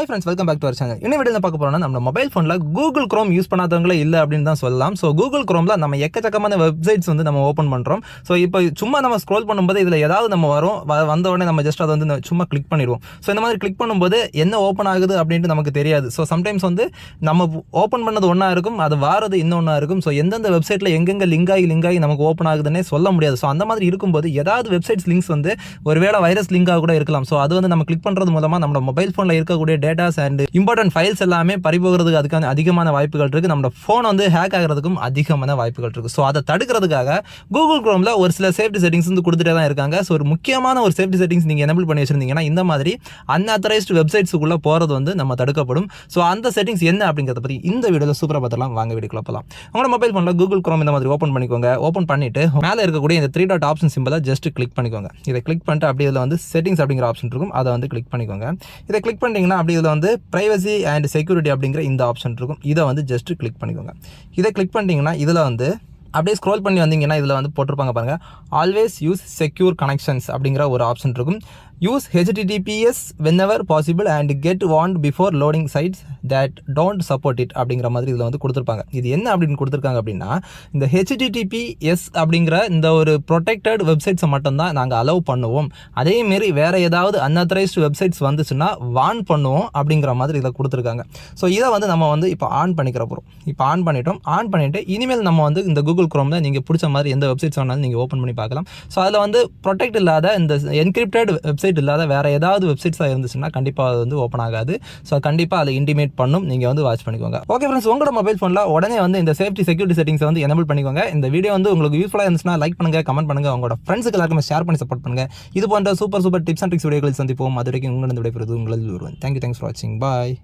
Hi friends welcome back to our channel இன்னும் video பார்க்க போகிறோம்னா நம்ம மொபைல் ஃபோனில் கூகுள் க்ரோம் யூஸ் பண்ணாதவங்களே இல்லை அப்படின்னு தான் சொல்லலாம். ஸோ கூகுள் க்ரோமில் நம்ம எக்கச்சக்கமான வெப்சைட்ஸ் வந்து நம்ம ஓப்பன் பண்ணுறோம் ஸோ இப்போ சும்மா நம்ம ஸ்க்ரோல் பண்ணும்போது இதில் ஏதாவது நம்ம வரும் வ- வந்த உடனே நம்ம ஜஸ்ட் அதை வந்து சும்மா கிளிக் பண்ணிடுவோம். ஸோ இந்த மாதிரி கிளிக் பண்ணும்போது என்ன ஓப்பன் ஆகுது அப்படின்ட்டு நமக்கு தெரியாது. ஸோ சம்டைம்ஸ் வந்து நம்ம ஓப்பன் பண்ணது ஒன்றா இருக்கும் அது வாரது இன்னொன்றா இருக்கும். ஸோ எந்தெந்த வெப்சைட்டில் எங்கெங்கே லிங்க் ஆகி லிங்க் ஆகி நமக்கு ஓப்பன் ஆகுதுன்னே சொல்ல முடியாது. ஸோ அந்த மாதிரி இருக்கும்போது ஏதாவது வெப்சைட்ஸ் லிங்க்ஸ் வந்து ஒருவேளை வைரஸ் லிங்காக கூட இருக்கலாம். ஸோ அது வந்து நம்ம கிளிக் பண்ணுறது மூலமாக நம்ம மொபைல் ஃபோனில் இருக்கக்கூடிய டேட்டாஸ் அண்ட் இம்பார்ட்டன்ட் ஃபைல்ஸ் எல்லாமே பறிபோகிறதுக்கு அதுக்கான அதிகமான வாய்ப்புகள் இருக்குது நம்ம ஃபோன் வந்து ஹேக் ஆகிறதுக்கும் அதிகமான வாய்ப்புகள் இருக்குது ஸோ அதை தடுக்கிறதுக்காக கூகுள் க்ரோமில் ஒரு சில சேஃப்டி செட்டிங்ஸ் வந்து கொடுத்துட்டே தான் இருக்காங்க. ஸோ ஒரு முக்கியமான ஒரு சேஃப்டி செட்டிங்ஸ் நீங்கள் எனபிள் பண்ணி வச்சிருந்தீங்கன்னா இந்த மாதிரி அன்ஆத்தரைஸ்டு வெப்சைட்ஸுக்குள்ளே போகிறது வந்து நம்ம தடுக்கப்படும். ஸோ அந்த செட்டிங்ஸ் என்ன அப்படிங்கிறத பற்றி இந்த வீடியோவில் சூப்பராக பார்த்துலாம் வாங்க வீடியோக்குள்ள போகலாம் உங்களோட மொபைல் ஃபோனில் கூகுள் க்ரோம் இந்த மாதிரி ஓப்பன் பண்ணிக்கோங்க. ஓப்பன் பண்ணிட்டு மேலே இருக்கக்கூடிய இந்த த்ரீ டாட் ஆப்ஷன் சிம்பிளை ஜஸ்ட் கிளிக் பண்ணிக்கோங்க. இதை கிளிக் பண்ணிட்டு அப்படியே இதில் வந்து செட்டிங்ஸ் அப்படிங்கிற ஆப்ஷன் இருக்கும். அதை வந்து கிளிக் பண்ணிக்கோங்க. இதை கிளிக் பண்ணிட்டீங்கன்னா அப்படியே இதில் வந்து ப்ரைவசி அண்ட் செக்யூரிட்டி அப்படிங்கிற இந்த ஆப்ஷன் இருக்கும். இதை வந்து ஜஸ்ட்டு கிளிக் பண்ணிக்கோங்க. இதை கிளிக் பண்ணிட்டீங்கன்னா இதில் வந்து அப்படியே ஸ்க்ரோல் பண்ணி வந்தீங்கன்னா இதில் வந்து போட்டிருப்பாங்க பாருங்கள் ஆல்வேஸ் யூஸ் செக்யூர் கனெக்ஷன்ஸ் அப்படிங்கிற ஒரு ஆப்ஷன் இருக்கும். Use HTTPS whenever possible and get warned before loading sites that don't support it அப்படிங்கிற மாதிரி இதில் வந்து கொடுத்துருப்பாங்க. இது என்ன அப்படின்னு கொடுத்துருக்காங்க அப்படின்னா இந்த ஹெச்டிடிபிஎஸ் அப்படிங்கிற இந்த ஒரு ப்ரொடெக்டட் வெப்சைட்ஸை மட்டும்தான் நாங்கள் அலோவ் பண்ணுவோம். அதேமாரி வேறு ஏதாவது அன்அத்தரைஸ்டு வெப்சைட்ஸ் வந்துச்சுன்னா வான் பண்ணுவோம் அப்படிங்கிற மாதிரி இதில் கொடுத்துருக்காங்க. ஸோ இதை வந்து நம்ம வந்து இப்போ ஆன் பண்ணிக்கிற போகிறோம் இப்போ ஆன் பண்ணிட்டோம். ஆன் பண்ணிவிட்டு இனிமேல் நம்ம வந்து இந்த கூகுள் க்ரோமில் நீங்கள் பிடிச்ச மாதிரி எந்த வெப்சைட்ஸ் வேணாலும் நீங்கள் ஓப்பன் பண்ணி பார்க்கலாம். ஸோ அதில் வந்து ப்ரொடெக்ட் இல்லாத இந்த என்கிரிப்டட் வெப்சைட் இல்லாத வேறு ஏதாவது வெப்சைட்ஸாக இருந்துச்சுன்னா கண்டிப்பாக அது வந்து ஓப்பன் ஆகாது. ஸோ கண்டிப்பாக அதை இன்டிமேட் பண்ணும். நீங்கள் வந்து வாட்ச் பண்ணிக்கோங்க. ஓகே ஃப்ரெண்ட்ஸ் உங்களோட மொபைல் ஃபோனில் உடனே வந்து இந்த சேஃப்டி செக்யூரிட்டி செட்டிங்ஸை வந்து எனபிள் பண்ணிக்கோங்க. இந்த வீடியோ வந்து உங்களுக்கு யூஸ்ஃபுல்லாக இருந்துச்சுன்னா லைக் பண்ணுங்கள் கமெண்ட் பண்ணுங்கள் உங்களோட ஃப்ரெண்ட்ஸுக்கு எல்லாருமே ஷேர் பண்ணி சப்போர்ட் பண்ணுங்கள் இது போன்ற super super tips and tricks வீடியோக்கள் சந்திப்போம். அது வரைக்கும் உங்களிடம் விடைபெறுவது உங்களில் ஒருவன். தேங்க்யூ தேங்க்ஸ் ஃபார் வாட்சிங் பாய்